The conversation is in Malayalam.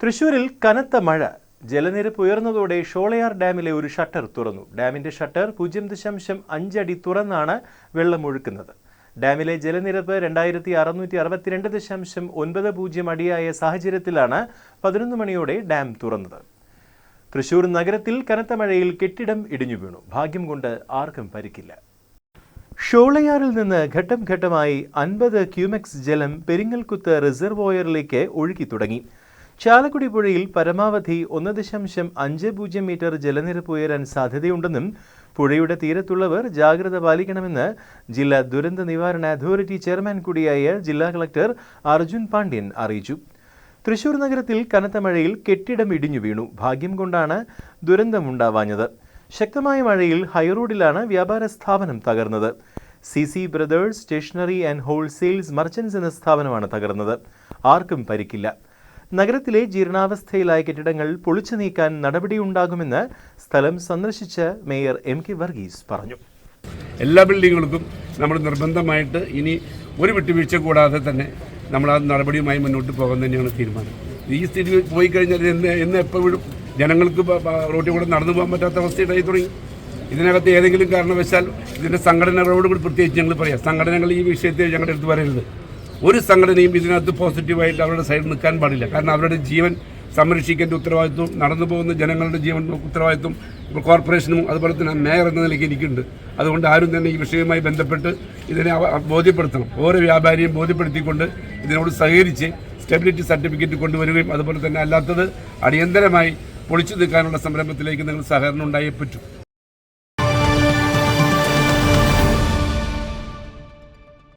തൃശൂരിൽ കനത്ത മഴ. ജലനിരപ്പ് ഉയർന്നതോടെ ഷോളയാർ ഡാമിലെ ഒരു ഷട്ടർ തുറന്നു. ഡാമിന്റെ ഷട്ടർ പൂജ്യം ദശാംശം അഞ്ചടി തുറന്നാണ് വെള്ളം ഒഴുക്കുന്നത്. ഡാമിലെ ജലനിരപ്പ് രണ്ടായിരത്തി അറുന്നൂറ്റി അറുപത്തിരണ്ട് ദശാംശം ഒൻപത് പൂജ്യം അടിയായ സാഹചര്യത്തിലാണ് പതിനൊന്ന് മണിയോടെ ഡാം തുറന്നത്. തൃശൂർ നഗരത്തിൽ കനത്ത മഴയിൽ കെട്ടിടം ഇടിഞ്ഞു വീണു. ഭാഗ്യം കൊണ്ട് ആർക്കും പരിക്കില്ല. ഷോളയാറിൽ നിന്ന് ഘട്ടം ഘട്ടമായി അൻപത് ക്യൂമെക്സ് ജലം പെരിങ്ങൽകുത്ത് റിസർവോയറിലേക്ക് ഒഴുകി തുടങ്ങി. ചാലക്കുടി പുഴയിൽ പരമാവധി ഒന്ന് ദശാംശം അഞ്ച് പൂജ്യം മീറ്റർ ജലനിരപ്പ് ഉയരാൻ സാധ്യതയുണ്ടെന്നും പുഴയുടെ തീരത്തുള്ളവർ ജാഗ്രത പാലിക്കണമെന്ന് ജില്ലാ ദുരന്ത നിവാരണ അതോറിറ്റി ചെയർമാൻ കൂടിയായ ജില്ലാ കളക്ടർ അർജുൻ പാണ്ഡ്യൻ അറിയിച്ചു. തൃശൂർ നഗരത്തിൽ കനത്ത മഴയിൽ കെട്ടിടം ഇടിഞ്ഞു വീണു. ഭാഗ്യം കൊണ്ടാണ് ദുരന്തമുണ്ടാവാഞ്ഞത്. ശക്തമായ മഴയിൽ ഹൈറോഡിലാണ് വ്യാപാര സ്ഥാപനം തകർന്നത്. C C brothers stationery and wholesales merchants എന്ന സ്ഥാപനമാണ് തകർന്നത്. ആർക്കും പരിക്കില്ല. നഗരത്തിലെ ജീർണാവസ്ഥയിലായ കെട്ടിടങ്ങൾ പൊളിച്ചു നീക്കാൻ നടപടിയുണ്ടാകുമെന്ന് സ്ഥലം സന്ദർശിച്ച മേയർ എം കെ വർഗീസ് പറഞ്ഞു. എല്ലാ ബിൽഡിങ്ങുകൾക്കും നമ്മൾ നിർബന്ധമായിട്ട് ഇനി ഒരു വിട്ടുവീഴ്ച കൂടാതെ തന്നെ നമ്മൾ ആ നടപടിയുമായി മുന്നോട്ട് പോകാൻ തന്നെയാണ് തീരുമാനം. ഈ സ്ഥിതി പോയി കഴിഞ്ഞാൽ എന്ന് എന്ന് എപ്പോൾ വിടും? ജനങ്ങൾക്ക് റോഡിൽ കൂടെ നടന്നു പോകാൻ പറ്റാത്ത അവസ്ഥയുണ്ടായി തുടങ്ങി. ഇതിനകത്ത് ഏതെങ്കിലും കാരണവശാൽ ഇതിന്റെ സംഘടനകളോട് കൂടി പ്രത്യേകിച്ച് ഞങ്ങൾ പറയാം. സംഘടനകൾ ഈ വിഷയത്തെ ഞങ്ങളുടെ അടുത്ത് പറയരുത്. ഒരു സംഘടനയും ഇതിനകത്ത് പോസിറ്റീവായിട്ട് അവരുടെ സൈഡിൽ നിൽക്കാൻ പാടില്ല. കാരണം അവരുടെ ജീവൻ സംരക്ഷിക്കേണ്ട ഉത്തരവാദിത്വം നടന്നു പോകുന്ന ജനങ്ങളുടെ ജീവൻ ഉത്തരവാദിത്വം ഇപ്പോൾ കോർപ്പറേഷനും അതുപോലെ തന്നെ മേയർ എന്ന നിലയ്ക്ക് എനിക്കുണ്ട്. അതുകൊണ്ട് ആരും തന്നെ ഈ വിഷയവുമായി ബന്ധപ്പെട്ട് ഇതിനെ ബോധ്യപ്പെടുത്തണം. ഓരോ വ്യാപാരിയും ബോധ്യപ്പെടുത്തിക്കൊണ്ട് ഇതിനോട് സഹകരിച്ച് സ്റ്റെബിലിറ്റി സർട്ടിഫിക്കറ്റ് കൊണ്ടുവരികയും അതുപോലെ തന്നെ അല്ലാത്തത് അടിയന്തരമായി പൊളിച്ചു നിൽക്കാനുള്ള സംരംഭത്തിലേക്ക് നിങ്ങൾ സഹകരണം ഉണ്ടായേ പറ്റൂ.